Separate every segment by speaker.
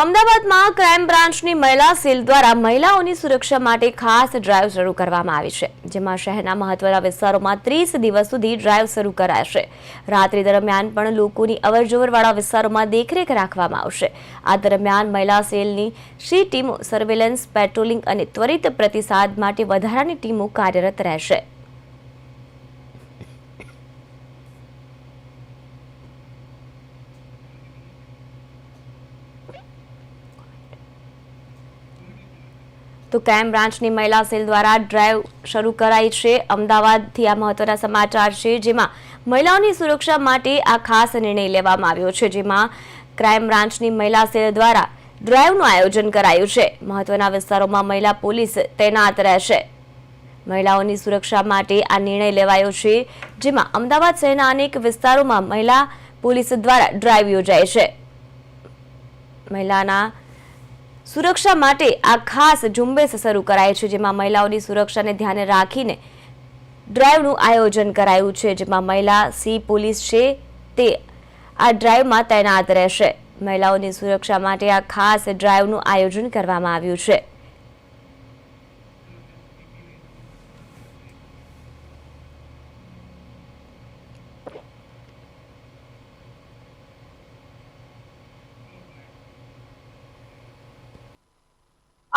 Speaker 1: અમદાવાદમાં ક્રાઇમ બ્રાન્ચની મહિલા સેલ દ્વારા મહિલાઓની સુરક્ષા માટે ખાસ ડ્રાઈવ શરૂ કરવામાં આવી છે, જેમાં શહેરના મહત્વના વિસ્તારોમાં ત્રીસ દિવસ સુધી ડ્રાઈવ શરૂ કરાશે. રાત્રિ દરમિયાન પણ લોકોની અવરજવરવાળા વિસ્તારોમાં દેખરેખ રાખવામાં આવશે. આ દરમિયાન મહિલા સેલની સી ટીમો સર્વેલન્સ પેટ્રોલિંગ અને ત્વરિત પ્રતિસાદ માટે વધારાની ટીમો કાર્યરત રહેશે. તો ક્રાઇમ બ્રાન્ચની મહિલા સેલ દ્વારા ડ્રાઈવ શરૂ કરાઈ છે? અમદાવાદથી આ મહત્વના સમાચાર છે, જેમાં મહિલાઓની સુરક્ષા માટે આ ખાસ નિર્ણય લેવામાં આવ્યો છે, જેમાં ક્રાઇમ બ્રાન્ચની મહિલા સેલ દ્વારા ડ્રાઈવનું આયોજન કરાયું છે. મહત્વના વિસ્તારોમાં મહિલા પોલીસ તૈનાત રહેશે. મહિલાઓની સુરક્ષા માટે આ નિર્ણય લેવાયો છે, જેમાં અમદાવાદ શહેરના અનેક વિસ્તારોમાં મહિલા પોલીસ દ્વારા ડ્રાઈવ યોજાય છે. મહિલાના સુરક્ષા માટે આ ખાસ ઝુંબેશ શરૂ કરાય છે, જેમાં મહિલાઓની સુરક્ષાને ધ્યાને રાખીને ડ્રાઈવનું આયોજન કરાયું છે, જેમાં મહિલા, સી, પોલીસ છે, તે આ ડ્રાઈવમાં તૈનાત રહેશે. મહિલાઓની સુરક્ષા માટે આ ખાસ ડ્રાઈવનું આયોજન કરવામાં આવ્યું છે.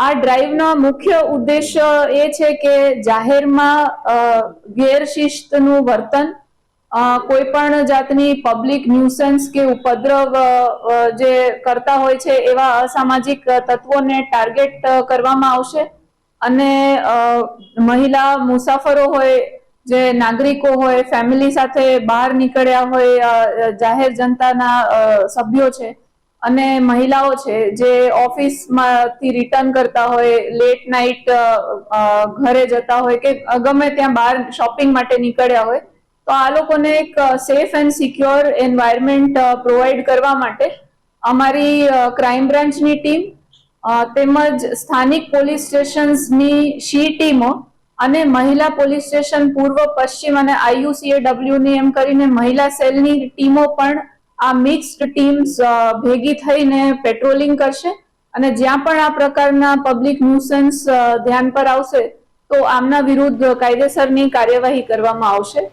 Speaker 2: આ ડ્રાઈવનો મુખ્ય ઉદ્દેશ્ય એ છે કે જાહેરમાં ગેરશિસ્તનું વર્તન કોઈ પણ જાતની પબ્લિક ન્યુસન્સ કે ઉપદ્રવ જે કરતા હોય છે, એવા અસામાજિક તત્વોને ટાર્ગેટ કરવામાં આવશે. અને મહિલા મુસાફરો હોય, જે નાગરિકો હોય ફેમિલી સાથે બહાર નીકળ્યા હોય જાહેર જનતાના સભ્યો છે અને મહિલાઓ છે, જે ઓફિસમાંથી રિટર્ન કરતા હોય લેટ નાઇટ ઘરે જતા હોય કે ગમે ત્યાં બહાર શોપિંગ માટે નીકળ્યા હોય, તો આ લોકોને એક safe and secure environment provide કરવા માટે અમારી ક્રાઇમ બ્રાન્ચની ટીમ તેમજ સ્થાનિક પોલીસ સ્ટેશન્સની શી ટીમો અને મહિલા પોલીસ સ્ટેશન પૂર્વ, પશ્ચિમ અને આઈયુસીએડબ્લ્યુની એમ કરીને મહિલા સેલની ટીમો પણ આ મિક્સ્ડ ટીમ્સ ભેગી થઈને પેટ્રોલિંગ કરશે અને જ્યાં પણ આ પ્રકારના પબ્લિક ન્યુસન્સ ધ્યાન પર આવશે તો આમના વિરુદ્ધ કાયદેસરની કાર્યવાહી કરવામાં આવશે.